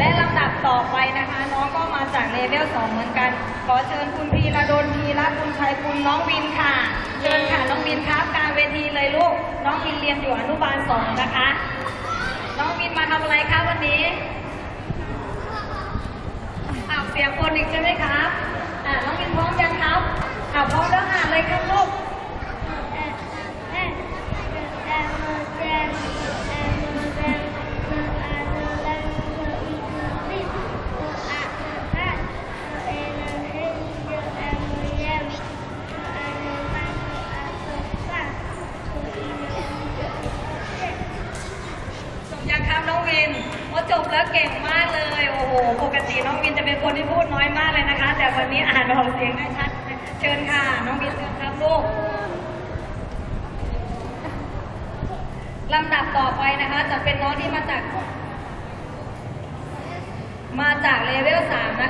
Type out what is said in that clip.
และลำดับต่อไปนะคะ น้องก็มาจากเลเวลสองเหมือนกัน ขอเชิญคุณพีระดนพีระคุณชัยคุณน้องวินค่ะ เชิญค่ะน้องวินครับกลารเวทีเลยลูก น้องวินเรียนอยู่อนุบาลสองนะคะ น้องวินมาทำอะไรคะวันนี้อ้าวเสียงคนอีกใช่ไหมครับ ยังครับน้องวินว่าจบแล้วเก่งมากเลย โอ้โห ปกติน้องวินจะเป็นคนที่พูดน้อยมากเลยนะคะ แต่วันนี้อ่านออกเสียงได้ชัด เชิญค่ะ น้องวินเชิญครับลูกลำดับต่อไปนะคะ จะเป็นน้องที่มาจาก มาจากเลเวลสามนะคะ